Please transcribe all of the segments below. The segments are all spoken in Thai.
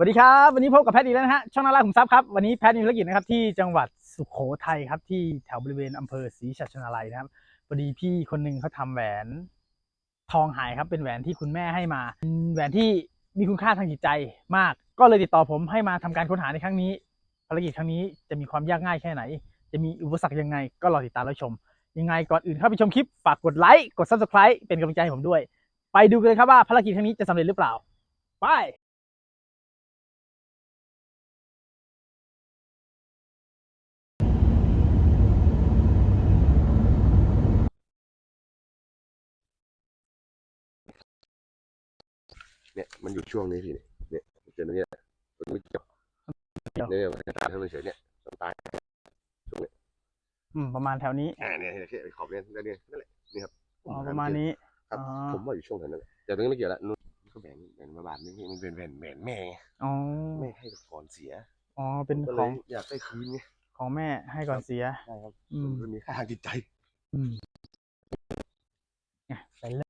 สวัสดีครับ วันนี้พบกับแพทย์อีกแล้วนะฮะช่องนาราขุมทรัพย์ครับวันนี้แพทย์มีภารกิจนะครับที่จังหวัดสุโขทัยครับที่แถวบริเวณอำเภอศรีชัชนาลัยนะครับพอดีพี่คนหนึ่งเขาทำแหวนทองหายครับเป็นแหวนที่คุณแม่ให้มาเป็นแหวนที่มีคุณค่าทางจิตใจมาก ก็เลยติดต่อผมให้มาทำการค้นหาในครั้งนี้ ภารกิจครั้งนี้จะมีความยากง่ายแค่ไหน จะมีอุปสรรคยังไง ก็รอติดตามรับชม ยังไงก่อนอื่นเข้าไปชมคลิปฝากกดไลค์กด subscribe เป็นกำลังใจให้ผมด้วย ไปดูกันเลยครับว่าภารกิจครั้งนี้จะสำเร็จหรือเปล่าไป เนี่ยมันอยู่ช่วงนี้พี่เนี่ยเนี่ยเจอตรงเนี้ยมันไม่เกี่ยวเกี่ยวเนี่ยมันจะตายทั้งเฉยๆเนี่ยมันตายอืมประมาณแถวนี้อ่าเนี่ยเนี่ยเนี่ยขอบเนี่ยนั่นเนี่ยนั่นแหละนี่ครับอ๋อประมาณนี้ครับอ๋อผมว่าอยู่ช่วงนั้นแหละแต่ตรงนี้ไม่เกี่ยวละนู่นก็แบ่งแบ่งมาบาทนึงมันเป็นแบ่งแบ่งแม่ไงอ๋อแม่ให้ก่อนเสียอ๋อเป็นก็ขเลอยงอยากได้คืนไงของแม่ให้ก่อนเสียใช่ครับอืมมันมีค่าทางจิตใจ อืมไงไปเลย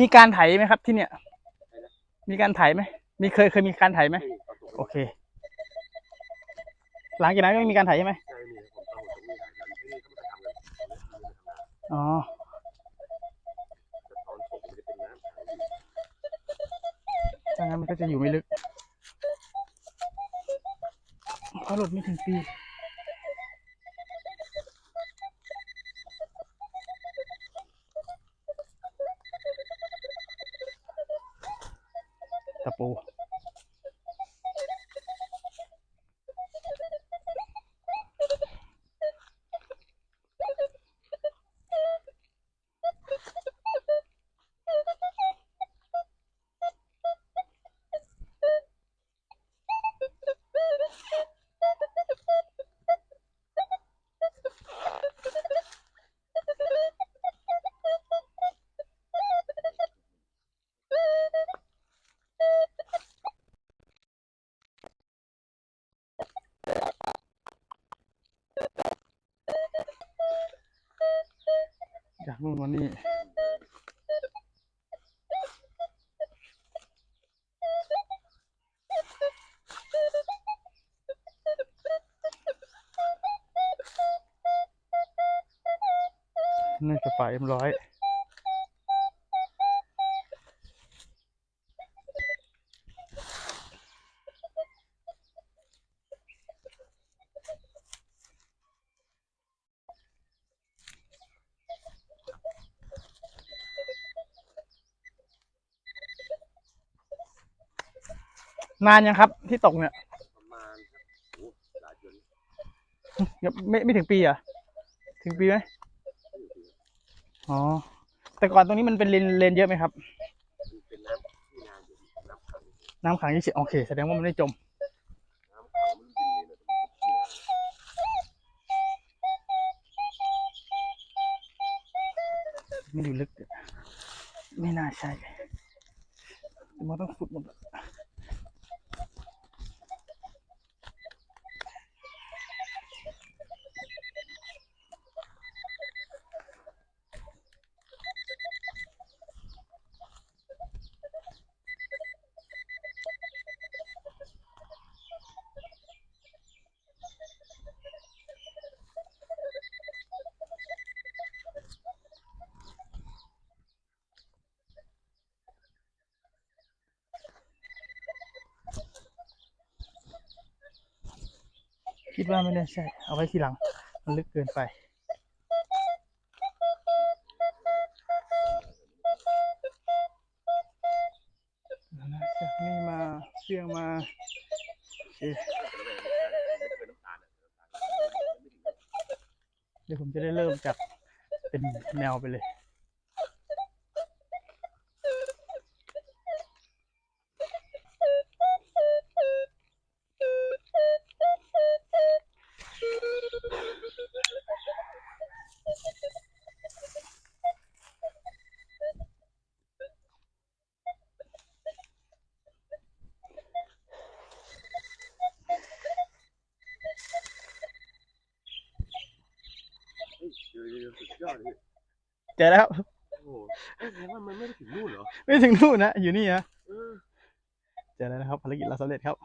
มีการไถไหมครับที่เนี่ย มีการไถไหมมีเคยเคยมีการไถไหมโอเค หลังจากนั้นก็ไม่มีการไถใช่ไหมใช่นี่ผมต้องตรงนี้ถ่ายกันที่นี่เขาไม่ได้ทำกันตรงนี้เขาไม่ได้ทำงานอ๋อแต่ตอนผมมันจะเป็นน้ำขังอยู่ถ้างั้นมันก็จะอยู่ไม่ลึกเพราะหลดไม่ถึงปี ตะ จากนู่นมานี่น่าจะฝ่ายเอ็มร้อย นานยังครับ ที่ตกเนี่ยประมาณโอ้โหหลายเดือนยังไม่ไม่ถึงปีเหรอะถึงปีไหมอ๋อแต่ก่อนตรงนี้มันเป็นเลนเลนเยอะไหมครับ มันเป็นน้ำที่นานอยู่น้ำขังน้ำขังยี่สิบโอเคแสดงว่ามันไม่จม น้ำขังมันดินเลยนะมันเป็นที่นาไม่อยู่ลึกไม่น่าใช่มันต้องขุดหมด คิดว่าไม่น่าใช่ เอาไว้ทีหลัง มันลึกเกินไป จากนี่มาเชื่องมาเดี๋ยวผมจะได้เริ่มจากเป็นแนวไปเลย ยวสุดยอดเลยเจอแล้วครับโอ้โหเอ๊ะแสดงว่ามันไม่ได้ถึงนู่นเหรอไม่ถึงนู่นนะ อยู่นี่นะเออเจอแล้วนะครับภารกิจเราสำเร็จครับ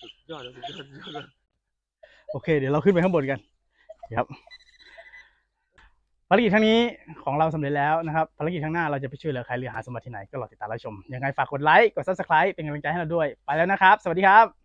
สุดยอดเลยสุดยอดสุดยอดเลยโอเค เดี๋ยวเราขึ้นไปข้างบนกันครับภารกิจครั้งนี้ของเราสำเร็จแล้วนะครับภารกิจข้างหน้าเราจะไปช่วยเหลือใครหรือหาสมบัติที่ไหนก็รอติดตามรับชมยังไงฝากกดไลค์กด subscribe เป็นกำลังใจให้เราด้วย ไปแล้วนะครับ สวัสดีครับ